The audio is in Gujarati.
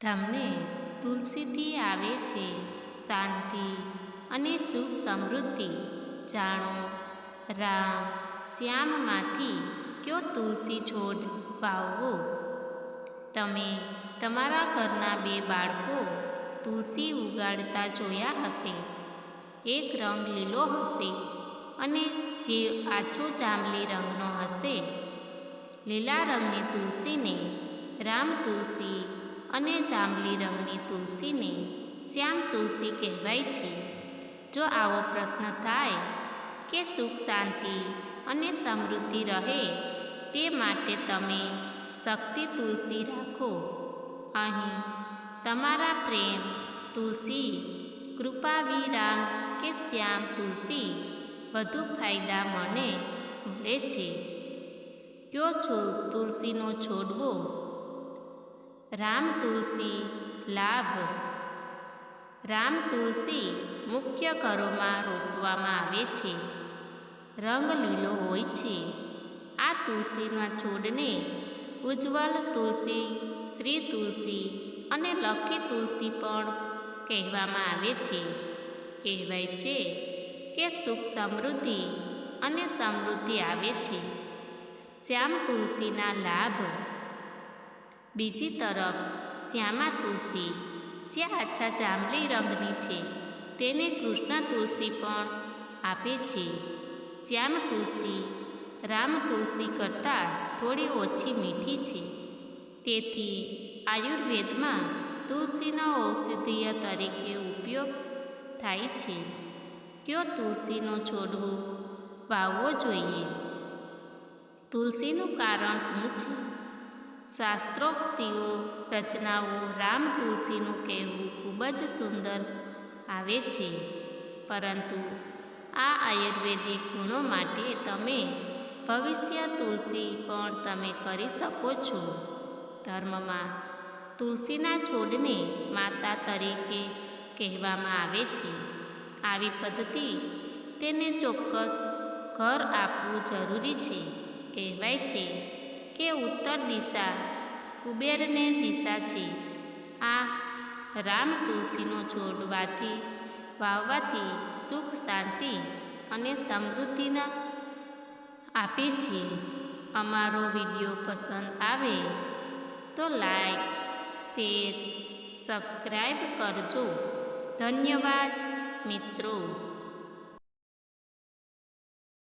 તમને તુલસીથી આવે છે. શાંતિ અને સુખ સમૃદ્ધિ. જાણો, રામ શ્યામમાંથી કયો તુલસી છોડ વાવવો? તમે તમારા ઘરના બે બાળકો તુલસી ઉગાડતા જોયા હશે. એક રંગ લીલો હશે અને જે આછો જાંબલી રંગનો હશે. લીલા રંગની તુલસીને રામ તુલસી અને જાંબલી રંગની તુલસીને શ્યામ તુલસી કહેવાય છે. જો આવો પ્રશ્ન થાય કે સુખ, શાંતિ અને સમૃદ્ધિ રહે તે માટે તમે શક્તિ તુલસી રાખો. અહીં તમારા પ્રેમ, તુલસી, કૃપા, વિરામ કે શ્યામ તુલસી વધુ ફાયદા મને મળે છે. કયો છો તુલસીનો છોડવો? રામ તુલસી લાભ. રામ તુલસી મુખ્ય ઘરોમાં રોપવામાં આવે છે. રંગ લીલો હોય છે. આ તુલસીના છોડને ઉજ્જવલ તુલસી, શ્રી તુલસી અને લખી તુલસી પણ કહેવામાં આવે છે. કહેવાય છે કે સુખ સમૃદ્ધિ અને સમૃદ્ધિ આવે છે. શ્યામ તુલસીના લાભ બીજી તરફ શ્યામા તુલસી, જે આછા જાંબલી રંગની છે, તેને કૃષ્ણ તુલસી પણ આપે છે. શ્યામ તુલસી, રામ તુલસી કરતાં થોડી ઓછી મીઠી છે. તેથી આયુર્વેદમાં તુલસીનો ઔષધીય તરીકે ઉપયોગ થાય છે. કયો તુલસીનો છોડવો વાવવો જોઈએ? તુલસીનું કારણ શું છે? શાસ્ત્રોક્તિઓ રચનાઓ રામ તુલસીનું કહેવું ખૂબ જ સુંદર આવે છે. પરંતુ આ આયુર્વેદિક ગુણો માટે તમે ભવિષ્ય તુલસી પણ તમે કરી શકો છો. ધર્મમાં તુલસીના છોડને માતા તરીકે કહેવામાં આવે છે. આવી પદ્ધતિ તેને ચોક્કસ ઘર આપવું જરૂરી છે, કહેવાય છે. ઉત્તર દિશા, કુબેરને દિશા છે. આ રામ તુલસીનો છોડવાથી વાવવાથી સુખ, શાંતિ અને સમૃદ્ધિના આપે છે. અમારો વીડિયો પસંદ આવે તો લાઈક, શેર, સબસ્ક્રાઈબ કરજો. ધન્યવાદ મિત્રો.